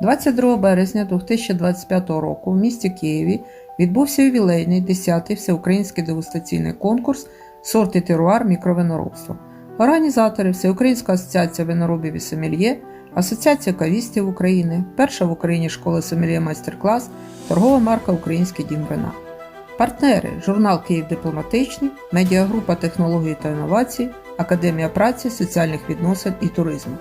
22 березня 2025 року в місті Києві відбувся ювілейний 10-й всеукраїнський дегустаційний конкурс сорти теруар мікровиноробства. Організатори Всеукраїнська асоціація виноробів і сомельє, Асоціація кавістів України, перша в Україні школа сомельє майстер-клас, торгова марка Український дім вина. Партнери журнал Київ дипломатичний, медіагрупа технології та інновацій, Академія праці, соціальних відносин і туризму.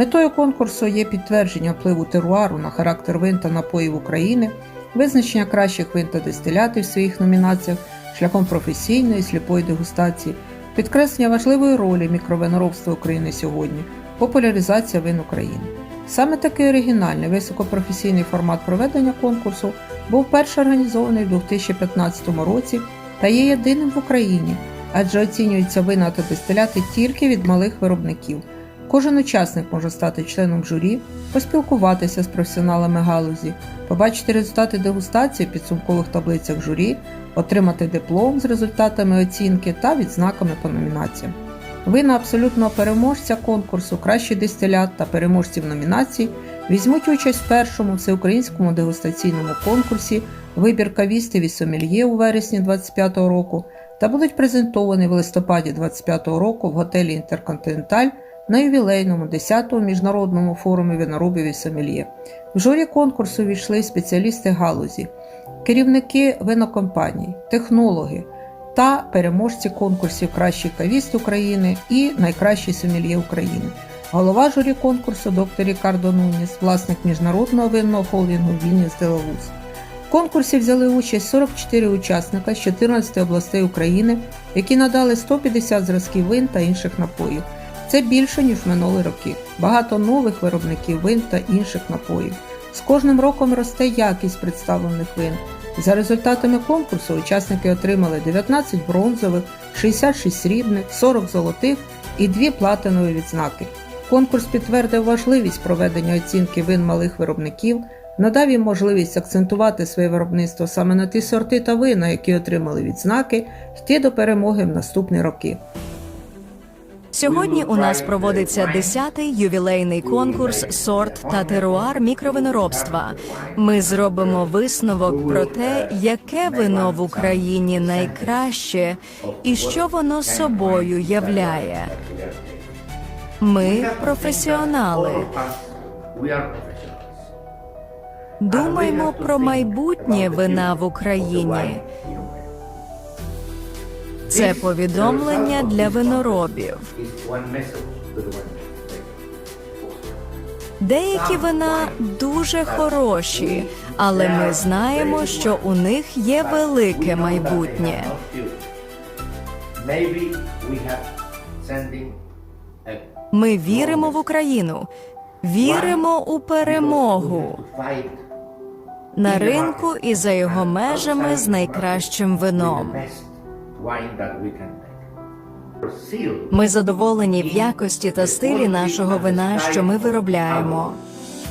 Метою конкурсу є підтвердження впливу теруару на характер вин та напоїв України, визначення кращих вин та дистилятів в своїх номінаціях шляхом професійної сліпої дегустації, підкреслення важливої ролі мікровиноробства України сьогодні, популяризація вин України. Саме такий оригінальний високопрофесійний формат проведення конкурсу був перший організований в 2015 році та є єдиним в Україні, адже оцінюються вина та дистиляти тільки від малих виробників. Кожен учасник може стати членом журі, поспілкуватися з професіоналами галузі, побачити результати дегустації в підсумкових таблицях журі, отримати диплом з результатами оцінки та відзнаками по номінаціям. Вина абсолютного переможця конкурсу, кращий дистилят та переможців номінацій візьмуть участь в першому всеукраїнському дегустаційному конкурсі Вибір кавістів і сомельє у вересні 2025 року та будуть презентовані в листопаді 2025 року в готелі Інтерконтиненталь на ювілейному 10-му міжнародному форумі виноробів і сомельє. В журі конкурсу війшли спеціалісти галузі, керівники винокомпаній, технологи та переможці конкурсів Кращий кавіст України і Найкращий сомельє України. Голова журі конкурсу доктор Рікардо Нуніс, власник міжнародного винного холдингу Вільніс Делавуз. В конкурсі взяли участь 44 учасника з 14 областей України, які надали 150 зразків вин та інших напоїв. Це більше, ніж в минулі роки. Багато нових виробників вин та інших напоїв. З кожним роком росте якість представлених вин. За результатами конкурсу учасники отримали 19 бронзових, 66 срібних, 40 золотих і 2 платинові відзнаки. Конкурс підтвердив важливість проведення оцінки вин малих виробників, надав їм можливість акцентувати своє виробництво саме на ті сорти та вина, які отримали відзнаки, йти до перемоги в наступні роки. Сьогодні у нас проводиться 10-й ювілейний конкурс сорт та теруар мікровиноробства. Ми зробимо висновок про те, яке вино в Україні найкраще і що воно собою являє. Ми професіонали. Думаємо про майбутнє вина в Україні. Це повідомлення для виноробів. Деякі вина дуже хороші, але ми знаємо, що у них є велике майбутнє. Ми віримо в Україну, віримо у перемогу на ринку і за його межами з найкращим вином. Ми задоволені в якості та стилі нашого вина, що ми виробляємо.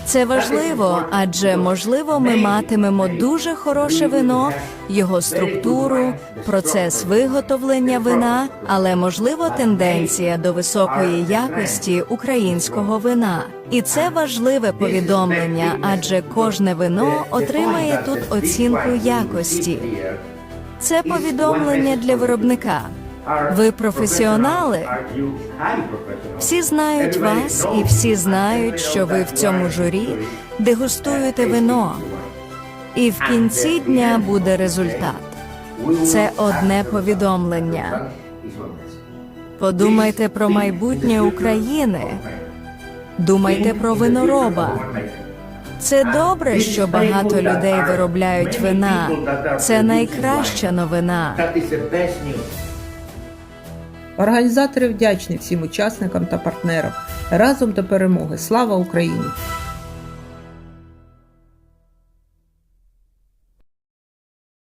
Це важливо, адже можливо ми матимемо дуже хороше вино, його структуру, процес виготовлення вина, але можливо тенденція до високої якості українського вина. І це важливе повідомлення, адже кожне вино отримає тут оцінку якості. Це повідомлення для виробника. Ви професіонали. Всі знають вас, і всі знають, що ви в цьому журі дегустуєте вино. І в кінці дня буде результат. Це одне повідомлення. Подумайте про майбутнє України. Думайте про винороба. Це добре, що багато людей виробляють вина. Це найкраща новина. Організатори вдячні всім учасникам та партнерам. Разом до перемоги. Слава Україні!